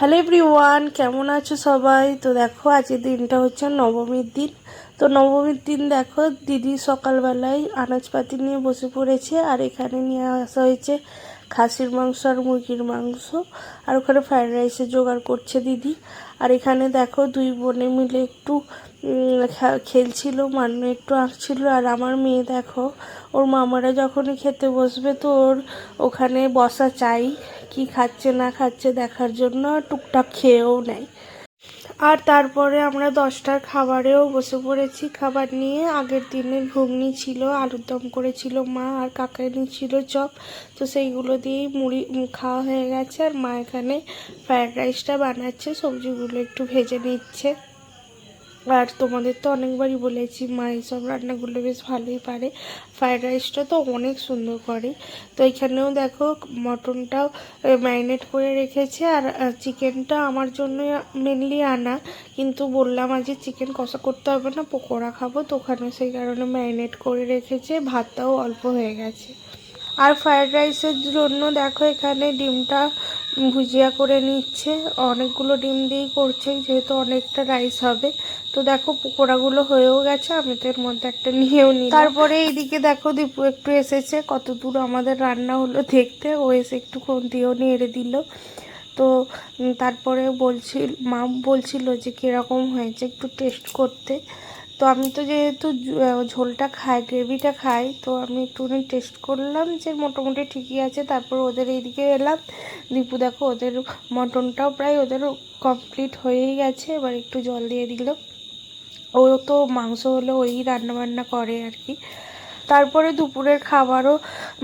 Hello everyone, কেমন আছো সবাই? তো দেখো আজকের দিনটা হচ্ছে নবমীর দিন। তো নবমীর দিন দেখো, দিদি সকালবেলায় আনাজপাতি নিয়ে বসে পড়েছে, আর এখানে নিয়ে আসা হয়েছে খাসির মাংস আর মুরগির মাংস। আর ওখানে ফ্রায়েড রাইসের জোগাড় করছে দিদি। আর এখানে দেখো দুই বোনে মিলে একটু খেলছিল মানে একটু আঁকছিল। আর আমার মেয়ে দেখো, ওর মামারা যখনই খেতে বসবে তো ওর ওখানে বসা চাই, কি খাচ্ছে না খাচ্ছে দেখার জন্য টুকটাক খেয়েও নেয়। আর তারপরে আমরা দশটার খাবারেও বসে পড়েছি। খাবার নিয়ে আগের দিনের ঘুগনি ছিল, আলুর দম করেছিল মা আর কাকানি ছিল চপ। তো সেইগুলো দিয়েই মুড়ি খাওয়া হয়ে গেছে। আর মা এখানে ফ্রায়েড রাইসটা বানাচ্ছে, সবজিগুলো একটু ভেজে নিচ্ছে। আর তোমাদের তো অনেকবারই বলেছি মা এইসব রান্নাগুলো বেশ ভালোই পারে। ফ্রায়েড রাইসটা তো অনেক সুন্দর করে। তো এখানেও দেখো, মটনটাও ম্যারিনেট করে রেখেছে আর চিকেনটা আমার জন্য মেনলি আনা। কিন্তু বললাম আজ চিকেন কষা করতে হবে না, পকোড়া খাব, তো ওখানে সেই কারণে ম্যারিনেট করে রেখেছে, ভাতটাও অল্প হয়ে গেছে। আর ফ্রায়েড রাইসের জন্য দেখো এখানে ডিমটা ভুজিয়া করে নিচ্ছে। অনেকগুলো ডিম দিয়েই করছে, যেহেতু অনেকটা রাইস হবে। তো দেখো, পকোড়াগুলো হয়েও গেছে, আমি তো এর মধ্যে একটা নিয়েও নিই তারপরে এইদিকে দেখো, দীপু একটু এসেছে। কত দূর আমাদের রান্না হলো দেখতে। ও এসে একটু দিয়েও নেড়ে দিল। তো তারপরে বলছিল মা বলছিল যে কীরকম হয়েছে একটু টেস্ট করতে। তো আমি তো যেহেতু ঝোলটা খাই, গ্রেভিটা খাই, তো আমি একটুখানি টেস্ট করলাম যে মোটামুটি ঠিকই আছে। তারপর ওদের এইদিকে এলাম। দীপু দেখো, ওদের মটনটাও প্রায় ওদের কমপ্লিট হয়েই গেছে। এবার একটু জল দিয়ে দিল। ও তো মাংস হলে ওই রান্না বান্না করে আর কি। তারপরে দুপুরের খাবারও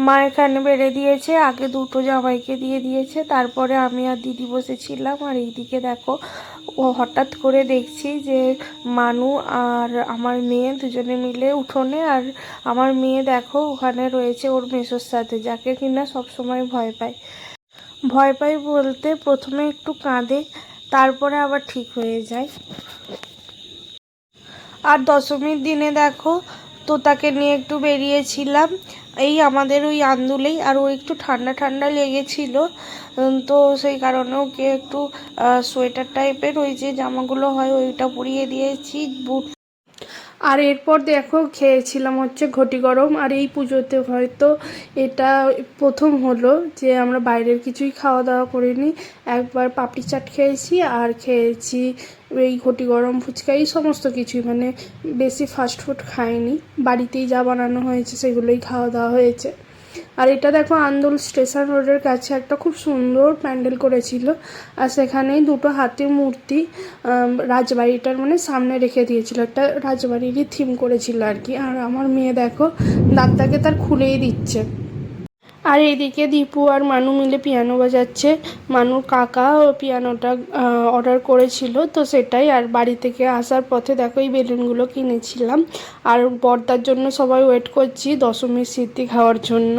মা এখানে বেড়ে দিয়েছে। আগে দুটো জামাইকে দিয়ে দিয়েছে। তারপরে আমি আর দিদি বসেছিলাম। আর এইদিকে দেখো হঠাৎ করে দেখছি যে মানু আর আমার মেয়ে দুজনে মিলে উঠোনে আর আমার মেয়ে দেখো ওখানে রয়েছে ওর মেসোর সাথে, যাকে কিনা সবসময় ভয় পায়। ভয় পাই বলতে প্রথমে একটু কাঁদে, তারপরে আবার ঠিক হয়ে যায়। আর দশমীর দিনে দেখো তোতাকে নিয়ে একটু বেরিয়েছিলাম। এই আমাদের ওই আন্দুলেই, আর ও একটু ঠান্ডা ঠান্ডা লেগেছিল। তো সেই কারণে ওকে একটু সোয়েটার টাইপের ওই যে জামাগুলো হয় ওইটা পরিয়ে দিয়েছি, বুট আর এরপর দেখো খেয়েছিলাম হচ্ছে ঘটি গরম, আর এই পুজোতে হয়তো এটা প্রথম হলো যে আমরা বাইরের কিছুই খাওয়া দাওয়া করিনি। একবার পাপড়ি চাট খেয়েছি আর খেয়েছি এই ঘটি গরম ফুচকা, এই সমস্ত কিছুই। মানে বেশি ফাস্ট ফুড খাইনি। বাড়িতেই যা বানানো হয়েছে সেগুলোই খাওয়া দাওয়া হয়েছে। আর এটা দেখো আন্দোল স্টেশন রোডের কাছে একটা খুব সুন্দর প্যান্ডেল করেছিল। আর সেখানেই দুটো হাতির মূর্তি রাজবাড়িটার মানে সামনে রেখে দিয়েছিল। একটা রাজবাড়িরই থিম করেছিল আর কি। আর আমার মেয়ে দেখো, দাঁতটাকে তার খুলেই দিচ্ছে। আর এইদিকে দীপু আর মানু মিলে পিয়ানো বাজাচ্ছে। মানুর কাকা পিয়ানোটা অর্ডার করেছিল তো সেটাই। আর বাড়ি থেকে আসার পথে দেখো এই বেলুনগুলো কিনেছিলাম। আর বর্দার জন্য সবাই ওয়েট করছি দশমীর স্মৃতি খাওয়ার জন্য।